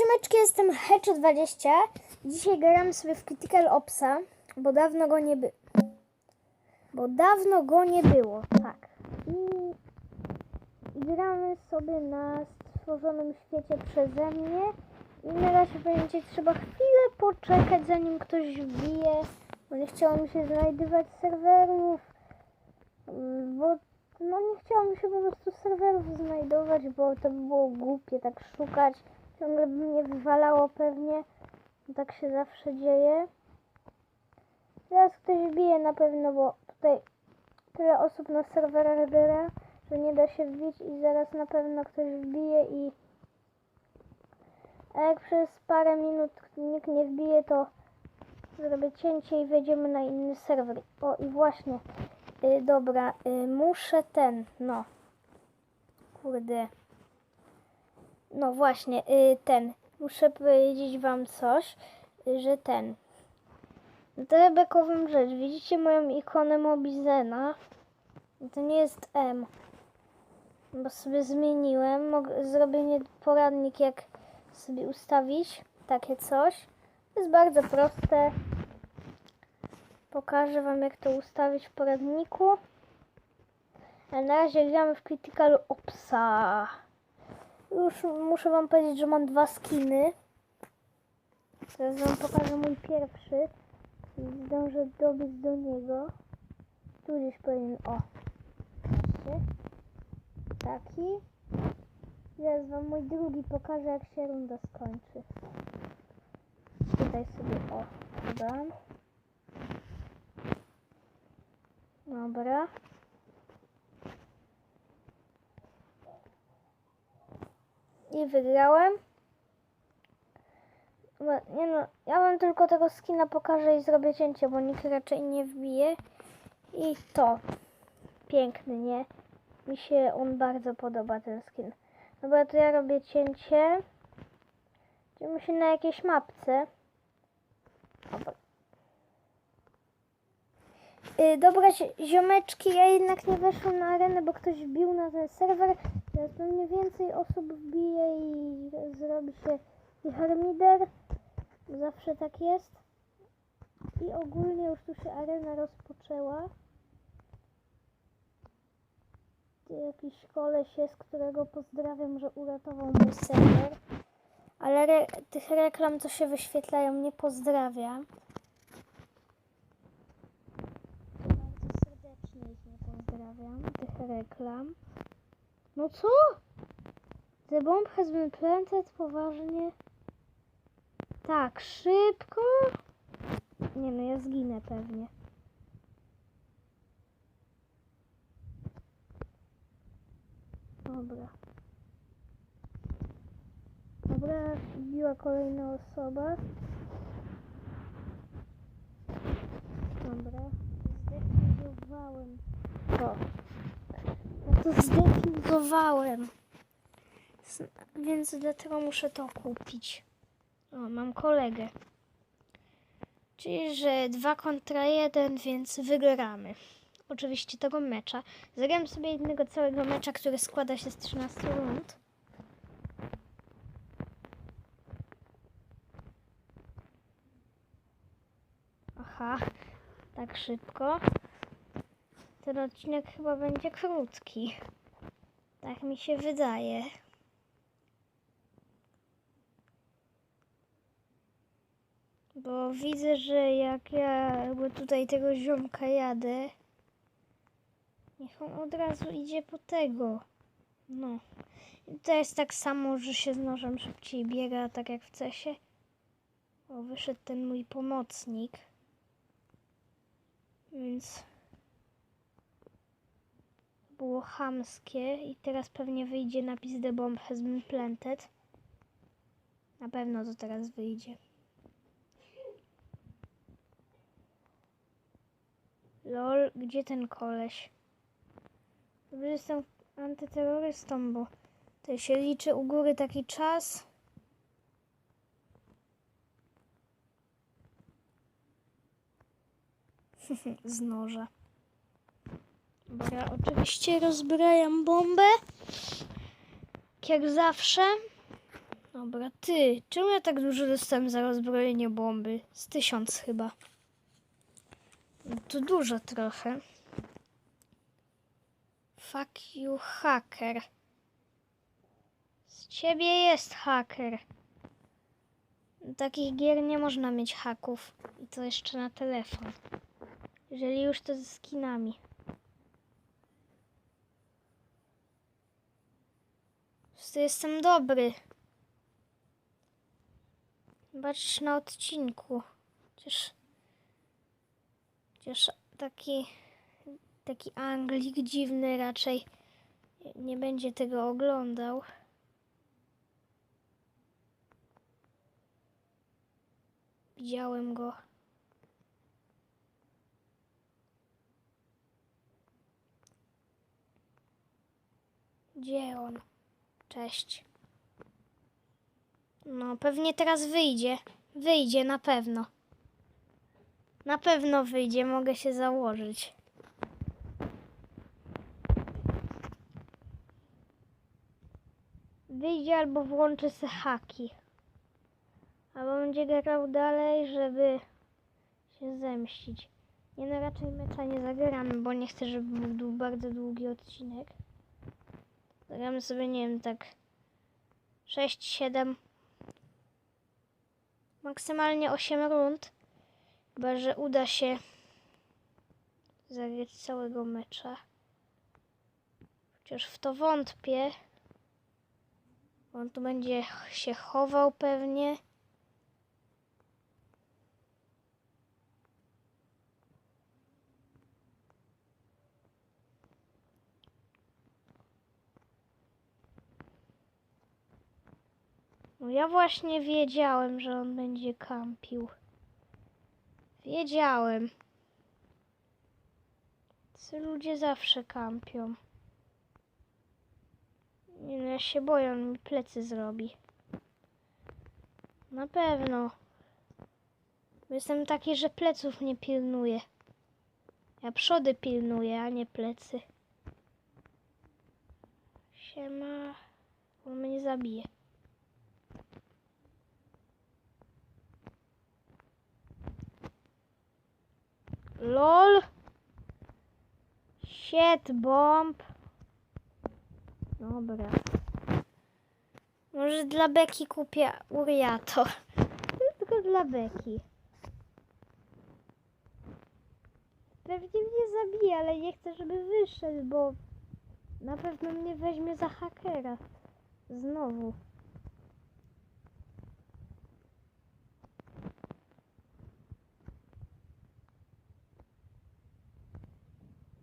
ziomeczki, jestem Hecz20. Dzisiaj gram sobie w Critical Opsa, bo dawno go nie by... Bo dawno go nie było, tak. I, gramy sobie na stworzonym świecie przeze mnie. I na razie będzie trzeba chwilę poczekać, zanim ktoś wbije, bo nie chciało mi się znajdywać serwerów, bo no nie chciało mi się po prostu serwerów znajdować, bo to by było głupie tak szukać. Ciągle by mnie wywalało pewnie. Tak się zawsze dzieje. Teraz ktoś bije na pewno, bo tutaj tyle osób na serwerach gra, że nie da się wbić i zaraz na pewno ktoś wbije i a jak przez parę minut nikt nie wbije, to zrobię cięcie i wejdziemy na inny serwer. O i właśnie, y, dobra, y, muszę ten, no, kurde. No właśnie, y, ten. Muszę powiedzieć wam coś, y, że ten. To bekowym rzecz. Widzicie moją ikonę Mobizena? To nie jest M. Bo sobie zmieniłem. Mog- zrobię nie poradnik, jak sobie ustawić takie coś. To jest bardzo proste. Pokażę wam, jak to ustawić w poradniku. Ale na razie gramy w Critical Opsa. Już muszę wam powiedzieć, że mam dwa skiny. Teraz wam pokażę mój pierwszy. Zdążę dobiec do niego. Tu gdzieś powinien... O! Taki. Teraz wam mój drugi pokażę, jak się runda skończy. Tutaj sobie... O! Dodam. Dobra. I wygrałem. Nie no, ja wam tylko tego skina pokażę i zrobię cięcie, bo nikt raczej nie wbije. I to. Piękny, nie? Mi się on bardzo podoba, ten skin. Dobra, to ja robię cięcie. Idziemy się na jakiejś mapce. Dobra. Y, dobra, zi- ziomeczki, ja jednak nie weszłam na arenę, bo ktoś wbił na ten serwer. Teraz pewnie więcej osób wbije i zrobi się harmider. Zawsze tak jest. I ogólnie już tu się arena rozpoczęła. Jakiś koleś jest, którego pozdrawiam, że uratował mój serwer. Ale re tych reklam, co się wyświetlają, nie pozdrawiam. Bardzo serdecznie ich nie pozdrawiam, tych reklam. No co? The bomb has been planted, poważnie? Tak, szybko? Nie no, ja zginę pewnie. Dobra. Dobra, biła kolejna osoba. Dobra, zdefuzowałem to. To Więc dlatego muszę to kupić. O, mam kolegę. Czyli, że 2 kontra 1, więc wygramy. Oczywiście tego mecza. Zagram sobie jednego całego mecza, który składa się z 13 rund. Aha, tak szybko. Ten odcinek chyba będzie krótki. Tak mi się wydaje. Bo widzę, że jak ja jakby tutaj tego ziomka jadę, niech on od razu idzie po tego. No. I to jest tak samo, że się z nożem szybciej biega, tak jak w cesie. O, wyszedł ten mój pomocnik. Więc było chamskie i teraz pewnie wyjdzie napis The bomb has been planted. Na pewno to teraz wyjdzie. Lol, gdzie ten koleś? Dobrze, jestem antyterrorystą, bo to się liczy u góry taki czas. Z noża. Dobra, oczywiście rozbrajam bombę. Jak zawsze. Dobra, ty, czemu ja tak dużo dostałem za rozbrojenie bomby? Z tysiąc chyba. No to dużo trochę. Fuck you, hacker. Z ciebie jest haker. Takich gier nie można mieć haków. I to jeszcze na telefon. Jeżeli już to ze skinami. To jestem dobry. Zobaczysz na odcinku. Chociaż, chociaż taki, taki Anglik dziwny raczej nie- nie będzie tego oglądał. Widziałem go. Gdzie on? Cześć. No, pewnie teraz wyjdzie. Wyjdzie na pewno. Na pewno wyjdzie, mogę się założyć. Wyjdzie albo włączy se haki. Albo będzie grał dalej, żeby się zemścić. Nie no, raczej mecza nie zagramy, bo nie chcę, żeby był bardzo długi odcinek. Zagramy sobie, nie wiem, tak 6, 7, maksymalnie 8 rund. Chyba, że uda się zagrać całego mecza. Chociaż w to wątpię. On tu będzie się chował pewnie. No ja właśnie wiedziałem, że on będzie kampił. Wiedziałem. Ci ludzie zawsze kampią. Nie no, ja się boję, on mi plecy zrobi. Na pewno. Jestem taki, że pleców nie pilnuję. Ja przody pilnuję, a nie plecy. Siema. On mnie zabije. LOL. Shit bomb. Dobra. Może dla Beki kupię Uriato. Tylko dla Beki. Pewnie mnie zabije, ale nie chcę, żeby wyszedł, bo na pewno mnie weźmie za hakera. Znowu.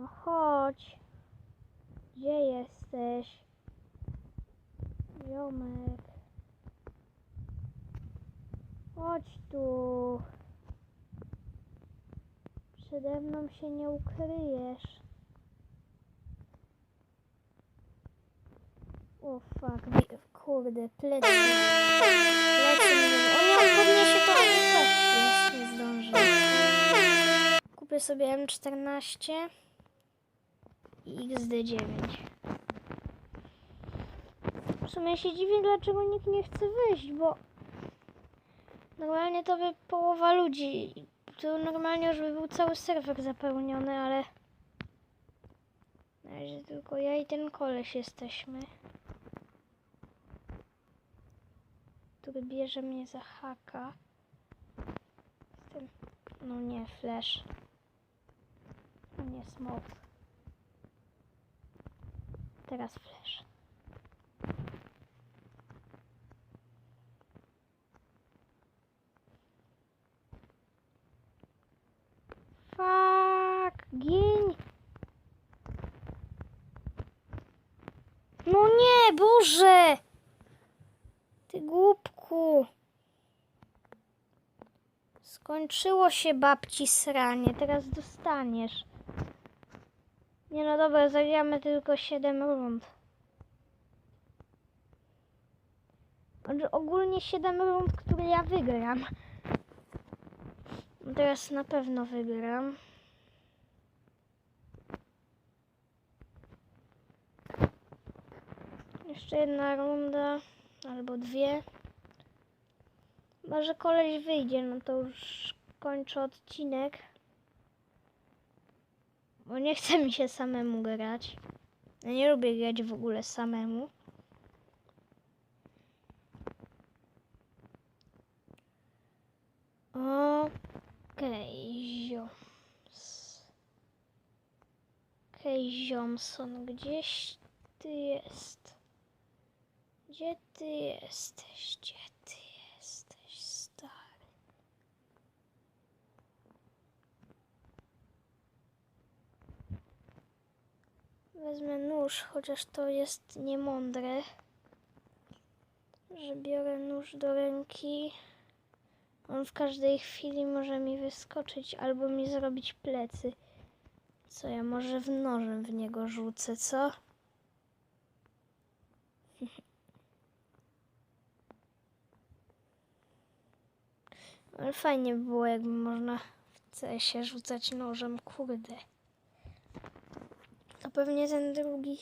No chodź. Gdzie jesteś? Ziomek. Chodź tu. Przede mną się nie ukryjesz. O fuck, kurde, plecy. Plecy. O nie, podniesie to nie zdąży. Kupię sobie M14 i XD9. W sumie się dziwię, dlaczego nikt nie chce wyjść, bo normalnie to by połowa ludzi, to normalnie już by był cały serwer zapełniony, ale na razie tylko ja i ten koleś jesteśmy. Który bierze mnie za haka. Jestem... No nie, flash. No nie, smoke. Teraz flash. Fuck, giń. No nie, Boże! Ty głupku. Skończyło się babci sranie, teraz dostaniesz. Nie no dobra, zagramy tylko 7 rund. Znaczy, Ogólnie 7 rund, które ja wygram. Teraz na pewno wygram. Jeszcze jedna runda, albo dwie. Chyba, że koleś wyjdzie, no to już kończę odcinek. Bo nie chce mi się samemu grać. Ja nie lubię grać w ogóle samemu. Okej, zioms. Okej, ziomson, gdzieś ty jest? Gdzie ty jesteś? Gdzie ty jesteś, stary? Wezmę nóż, chociaż to jest niemądre, że biorę nóż do ręki. On w każdej chwili może mi wyskoczyć albo mi zrobić plecy. Co ja może w nożem w niego rzucę, co? Ale fajnie by było, jakby można w CS-ie rzucać nożem, kurde. Pewnie ten drugi.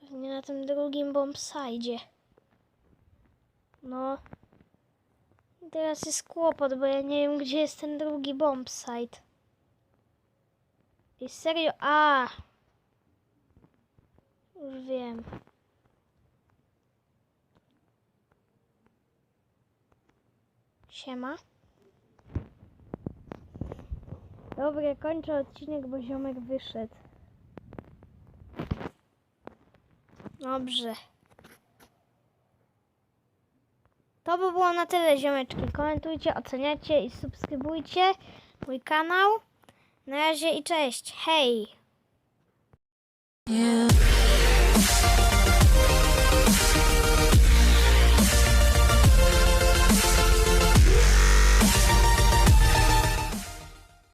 Pewnie na tym drugim bombsajdzie. No. Teraz jest kłopot, bo ja nie wiem, gdzie jest ten drugi bombsite. I serio? A! Już wiem. Siema. Dobra, kończę odcinek, bo ziomek wyszedł. Dobrze. To by było na tyle, ziomeczki. Komentujcie, oceniacie i subskrybujcie mój kanał. Na razie i cześć. Hej!